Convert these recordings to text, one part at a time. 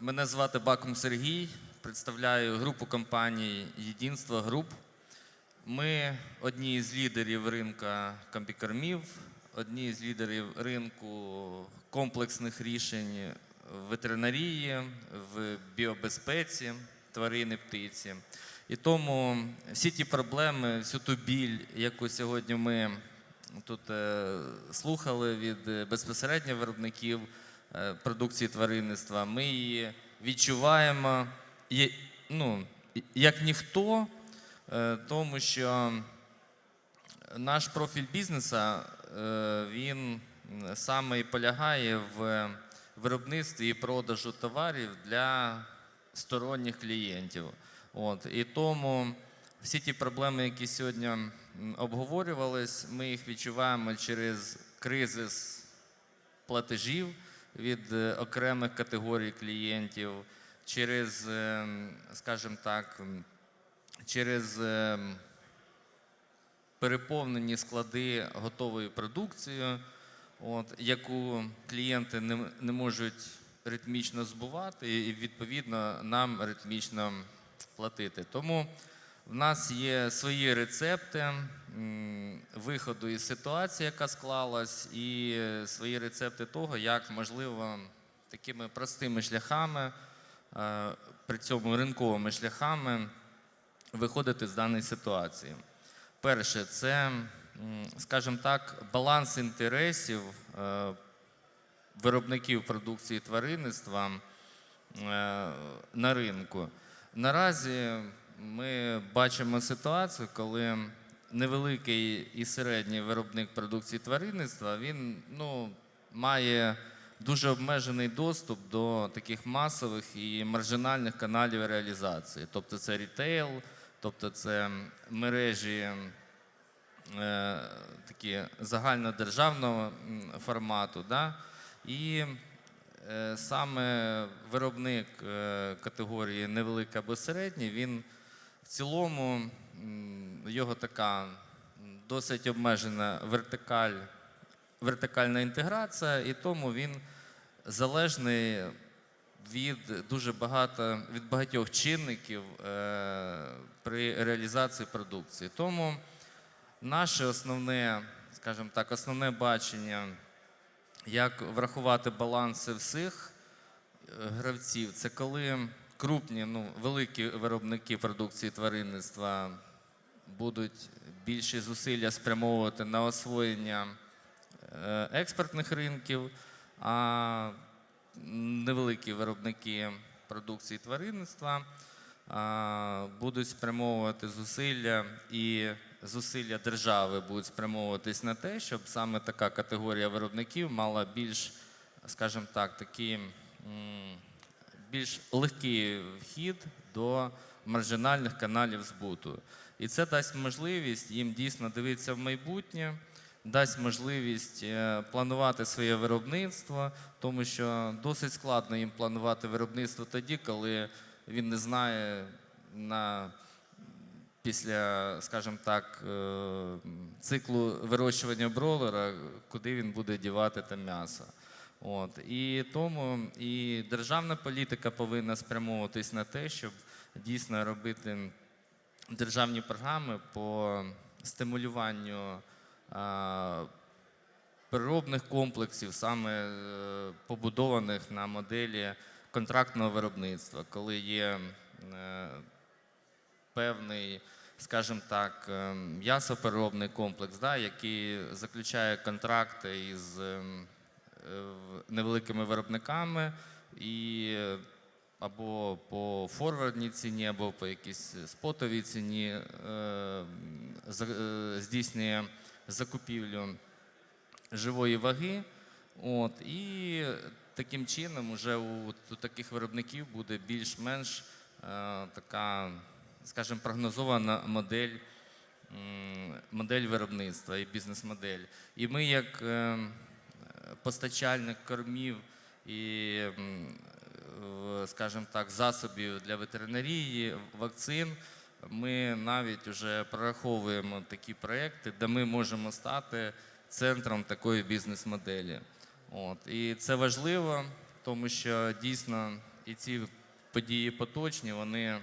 Мене звати Бакум Сергій, представляю групу компаній Єдинство Груп. Ми одні з лідерів ринка комбікормів, одні з лідерів ринку комплексних рішень в ветеринарії, в біобезпеці тварини, птиці. І тому всі ті проблеми, всю ту біль, яку сьогодні ми тут е, слухали від е, безпосередньо виробників продукції тваринництва, ми її відчуваємо ну, як ніхто, е, тому що наш профіль бізнесу е, він саме і полягає в виробництві і продажу товарів для сторонніх клієнтів. От. І тому всі ті проблеми, які сьогодні обговорювались, ми їх відчуваємо через кризис платежів від е, окремих категорій клієнтів, через, ем, скажімо так, через ем, переповнені склади готовою продукцією, от, яку клієнти не, не можуть ритмічно збувати, і відповідно нам ритмічно платити. Тому в нас є свої рецепти виходу із ситуації, яка склалась, і свої рецепти того, як можливо такими простими шляхами, е, при цьому ринковими шляхами виходити з даної ситуації. Перше, це, скажімо так, баланс інтересів е, виробників продукції тваринництва е, на ринку. Наразі ми бачимо ситуацію, коли невеликий і середній виробник продукції тваринництва він ну, має дуже обмежений доступ до таких масових і маржинальних каналів реалізації. Тобто це рітейл, тобто це мережі е, такі загальнодержавного формату. Да? І е, саме виробник е, категорії невеликий або середній, він в цілому його така досить обмежена вертикаль, вертикальна інтеграція, і тому він залежний від дуже багато від багатьох чинників е, при реалізації продукції. Тому наше основне, скажімо так, основне бачення, як врахувати баланси всіх е, гравців, це коли крупні, ну, великі виробники продукції тваринництва будуть більші зусилля спрямовувати на освоєння е, експортних ринків, а невеликі виробники продукції тваринництва будуть спрямовувати зусилля і зусилля держави будуть спрямовуватись на те, щоб саме така категорія виробників мала більш, скажімо так, такі більш легкий вхід до маржинальних каналів збуту. І це дасть можливість їм дійсно дивитися в майбутнє, дасть можливість е, планувати своє виробництво, тому що досить складно їм планувати виробництво тоді, коли він не знає на після, скажімо так, е, циклу вирощування бролера, куди він буде дівати те м'ясо. От. І тому і державна політика повинна спрямовуватись на те, щоб дійсно робити державні програми по стимулюванню а, переробних комплексів, саме е, побудованих на моделі контрактного виробництва, коли є е, певний, скажімо так, е, м'ясопереробний комплекс, да, який заключає контракти із ем, невеликими виробниками і е, або по форвардній ціні, або по якійсь спотовій ціні е, е, здійснює закупівлю живої ваги. От, і таким чином уже у, таких виробників буде більш-менш е, така, скажімо, прогнозована модель, модель виробництва і бізнес-модель. І ми, як е, постачальник кормів і, скажімо так, засобів для ветеринарії, вакцин, ми навіть вже прораховуємо такі проекти, де ми можемо стати центром такої бізнес-моделі. От. І це важливо, тому що дійсно і ці події поточні, вони,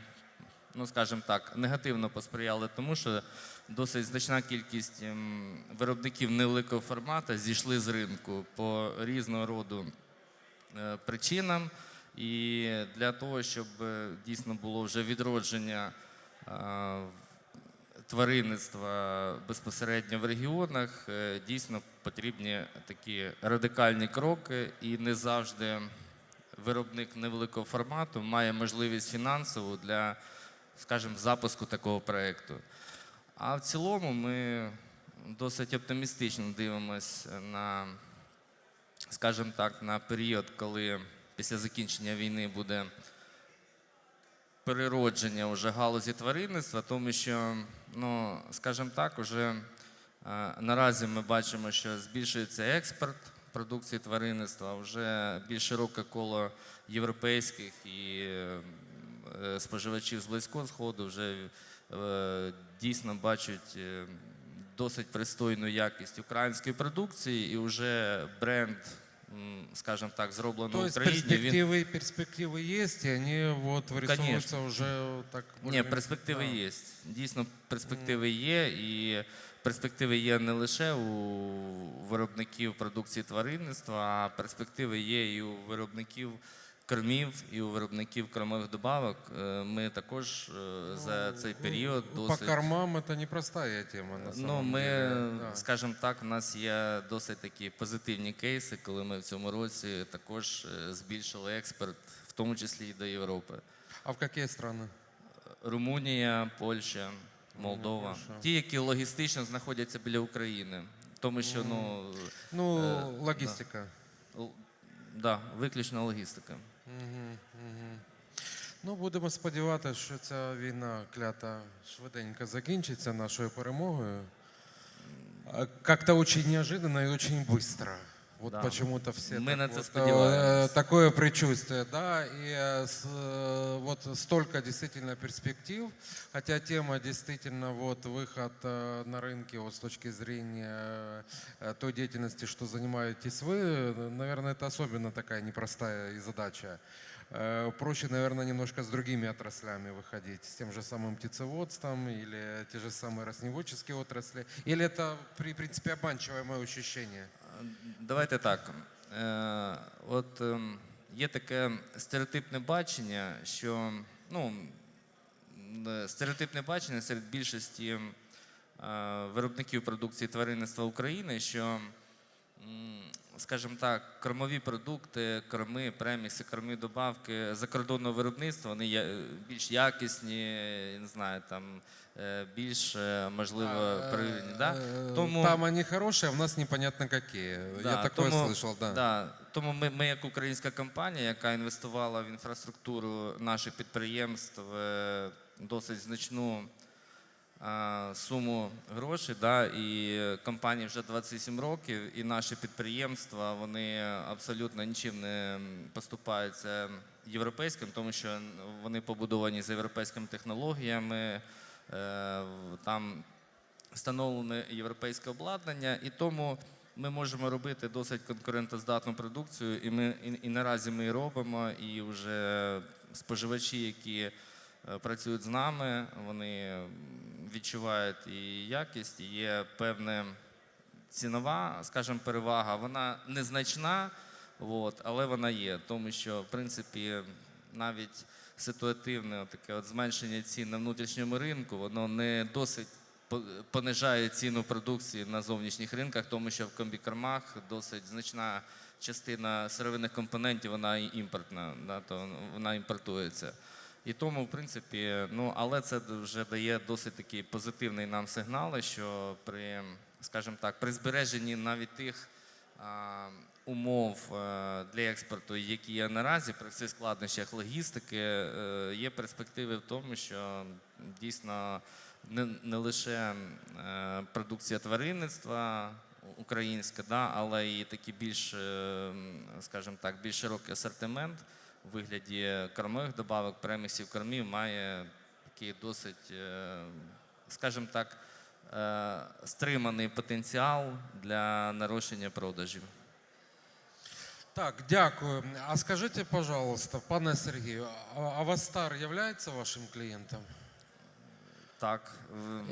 ну скажімо так, негативно посприяли тому, що досить значна кількість ем, виробників невеликого формату зійшли з ринку по різного роду е, причинам. І для того, щоб е, дійсно було вже відродження е, тваринництва безпосередньо в регіонах, дійсно потрібні такі радикальні кроки, і не завжди виробник невеликого формату має можливість фінансову для, скажімо, запуску такого проєкту. А в цілому ми досить оптимістично дивимося на, скажімо так, на період, коли після закінчення війни буде переродження вже галузі тваринництва, тому що, ну, скажімо так, уже е, наразі ми бачимо, що збільшується експорт продукції тваринництва, вже більш широке коло європейських і споживачів з близького сходу вже е, дійсно бачать е, досить пристойну якість української продукції, і вже бренд, м, скажімо так, зроблено То в есть Україні. Він перспективы, перспективы есть, и они вот вырисовываются уже так. Ні, более-менее. перспективи Да. є. Дійсно, перспективи є, і перспективи є не лише у виробників продукції тваринництва, а перспективи є і у виробників кормів, і у виробників кормових добавок. Е, Ми також е, за цей період По досить. кормам это непростая тема, на самом Ну, ми, деле. да. скажімо так, у нас є досить такі позитивні кейси, коли ми в цьому році також е, збільшили експорт, в тому числі і до Європи. А в какие страны? Румунія, Польща, Молдова. Польща. Ті, які логістично знаходяться біля України. Тому що ну, Ну, Э, логистика. л- да, виключно логістика. Ну, будемо сподіватися, що ця війна клята швиденько закінчиться нашою перемогою. Как-то очень неожиданно и очень быстро. Вот Да. почему-то все Мы так вот, э, такое предчувствие, да, и э, с, э, вот столько действительно перспектив, хотя тема действительно вот выход э, на рынке вот с точки зрения той деятельности, что занимаетесь вы, наверное, это особенно такая непростая и задача. Проще, наверное, немножко с другими отраслями выходить, с тем же самым птицеводством или те же самые растеневодческие отрасли. Или это, при принципе, обманчивое мое ощущение? Давайте так. Е, от ем, є таке стереотипне бачення, що ну, е, стереотипне бачення серед більшості е, виробників продукції тваринництва України, що, скажімо так, кормові продукти, корми, премікси, кормі добавки закордонного виробництва, вони є е, більш якісні, не знаю, там е, більш е, можливо природні. Да? Тому- Там они хорошие, а в нас непонятно какие. Да, Я такое тому, слышал, да. Да, тому ми, ми, як українська компанія, яка інвестувала в інфраструктуру наших підприємств досить значну суму грошей, да, і компанії вже 27 років, і наші підприємства вони абсолютно нічим не поступаються європейським, тому що вони побудовані за європейськими технологіями. е, Там встановлене європейське обладнання, і тому ми можемо робити досить конкурентоздатну продукцію, і ми і, і наразі ми і робимо. І вже споживачі, які е, працюють з нами, вони відчувають і якість, і є певна цінова, скажімо, перевага. Вона незначна, от, але вона є, тому що в принципі навіть ситуативне таке от зменшення цін на внутрішньому ринку, воно не досить понижає ціну продукції на зовнішніх ринках, тому що в комбікормах досить значна частина сировинних компонентів вона імпортна, да, то вона імпортується. І тому, в принципі, ну але це вже дає досить такий позитивний нам сигнал, що при, скажімо так, при збереженні навіть тих а, умов е, для експорту, які є наразі, при всіх складнощах логістики, е, є перспективи в тому, що дійсно не, не лише е, продукція тваринництва українська, да, але і такий більш, скажімо так, більш широкий асортимент у вигляді кормових добавок, премісів кормів має такий досить, е, скажімо так, е, стриманий потенціал для нарощення продажів. Так, дякую. А скажите, пожалуйста, пане Сергію, Авастар є вашим клиентом? Так,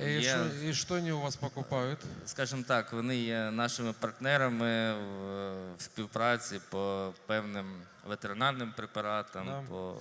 є, что, и что они у вас покупают? скажімо так, вони є нашими партнерами в, в співпраці по певним ветеринарним препаратам, Да. по